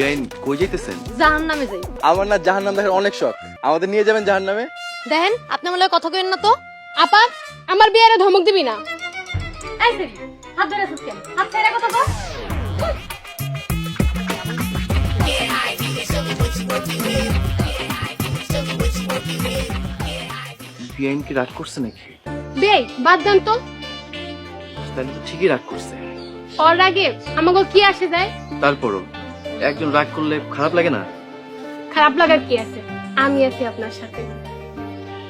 বেআইন কই যাইতেছেন? জাহান নামে যাই। আমার না জাহান্নাম দেখার অনেক শখ। আমাদের নিয়ে যাবেন জাহান্নামে? দেখেন আপনি আমার লগে কথা কইেন না তো। আপা আমার বিয়েরে ধমক দিবি না। এই সেরি হাত ধরে কেন হাত ছেড়ে কথা তো বেআইন কি রাগ করছে নাকি? বিয়ে বাদ দেন তো। তাহলে তো ঠিকই রাগ করছে। ওর আগে আমাকে কি আসে যায়? তারপরও? একজন রাগ করলে খারাপ লাগে না? খারাপ লাগার কি আছে? আমি আছি আপনার সাথে।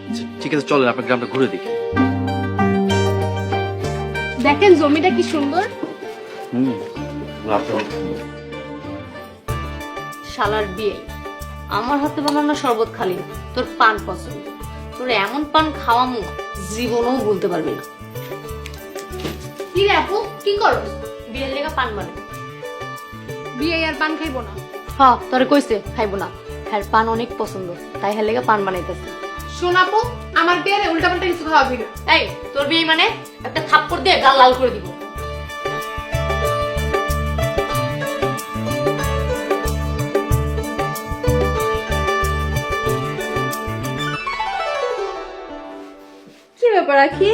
আচ্ছা, ঠিক আছে চলেন আপনার গ্রামটা ঘুরে দেখি। দেখেন জমিটা কি সুন্দর। হুম শালার বিয়ে। আমার হাতে বানানো শরবত খালি তোর পান পছন্দ। তোর এমন পান খাওয়া খাওয়ামু জীবনও বলতে পারবি না। কি রে আপু কি করো? বিয়ের লেগা পান মানে বিয়ে আর পান খাইবো না। হ্যাঁ তোরে কইছে খাইবো না। হ্যাঁ পান অনেক পছন্দ। তাই হ্যাঁ লেগা পান বানাইতেছে। শোন আপু আমার বিয়েরে উল্টা পাল্টা কিছু খাওয়াবি না। এই তোর বিয়ে মানে একটা থাপ্পড় দিয়ে গাল লাল করে দিব। কি ব্যাপার আখি?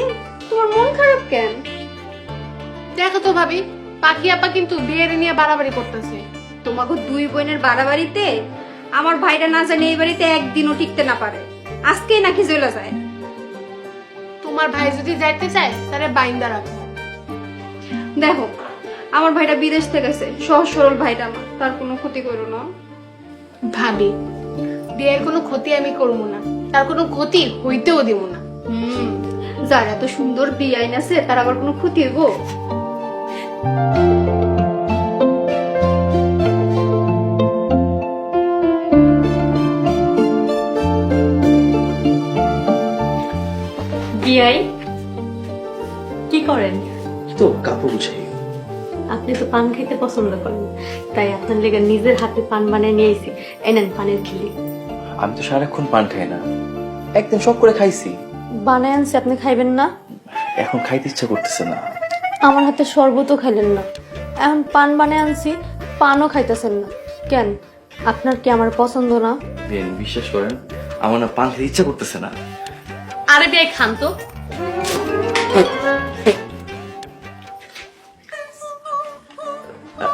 তোমার মন খারাপ কেন? দেখো তো ভাবি পাখি আপা কিন্তু বিয়ের নিয়ে বাড়াবাড়ি করতেছে। তোমাকে দুই বোনের বাড়াবাড়িতে আমার ভাইরা না জানি এই বাড়িতে একদিনও টিকতে না পারে। আজকেই নাকি চলে যায়। তোমার ভাই যদি যাইতে চায় তাহলে বাইন্দা রাখো। দেখো আমার ভাইটা বিদেশ থেকে আছে সহজ সরল ভাইটা আমার তার কোনো ক্ষতি করো না। ভাবি বিয়ের কোনো ক্ষতি আমি করব না। তার কোনো ক্ষতি হইতেও দিব না। হুম যার এত সুন্দর বিয়ে আইন আছে তার আবার কোনো ক্ষতি হইব? কি করেন? তো কাপড় গুছাই। আপনি তো পান খেতে পছন্দ করেন তাই আপনার লেগে নিজের হাতে পান বানিয়ে নিয়ে এনেন পানের খিলি আমি তো সারাক্ষণ পান খাই না। একদিন শখ করে খাইছি। বানায় আনছি আপনি খাইবেন না? এখন খাইতে ইচ্ছা করতেছে না। আমার হাতে শরবতও খাইলেন না। এখন পান বানায় আনছি পানও খাইতেছেন না। কেন? আপনার কি আমার পছন্দ না? বেআইন বিশ্বাস করেন আমার না পান খেতে ইচ্ছা করতেছে না। আরে বিয়ে খান তো।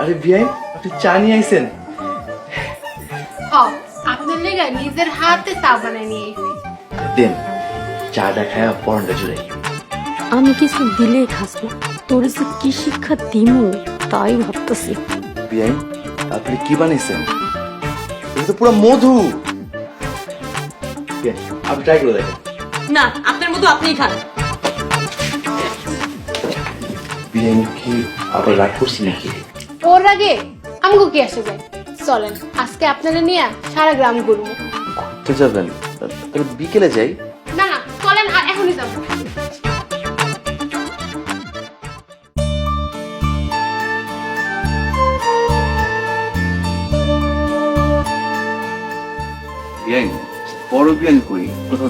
আরে বিআইন আপনি চা নিয়ে আইছেন? আপনার লেগে নিজের হাতে চা বানায় নিয়ে দেন চাটা খায় পরনটা জুড়ে আমি কিছু দিলেই খাস না তোর যে কি শিক্ষা দিমু তাই ভাবতেছি। বিআইন আপনি কি বানাইছেন এটা তো পুরো মধু। আপনি ট্রাই করে দেখেন। না আপনার মতো আপনিই খান। বিআইন কি আবার রাগ করছি নাকি? ওর আগে আমাকে কি আসে যায়? চলেন আজকে আপনারা নিয়ে সারা গ্রাম ঘুরবো। তো যাবেন? তাহলে বিকেলে যাই। না না চলেন আর এখনই যাব। বড় কই? কোথাও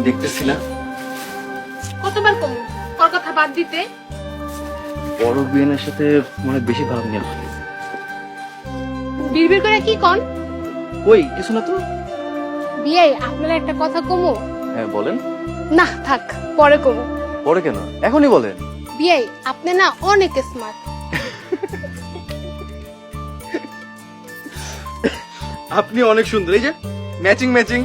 কতবার কম? ওর কথা বাদ দিতে। বড় সাথে মনে বেশি ভাব নিয়ে বিড়বিড় করে কি কন? কই কিছু না তো? আপনারা একটা কথা কমো? হ্যাঁ বলেন। না থাক পরে কমো। পরে কেন? এখনই বলেন। বিয়ে আপনি না অনেক স্মার্ট আপনি অনেক সুন্দর এই যে। Matching matching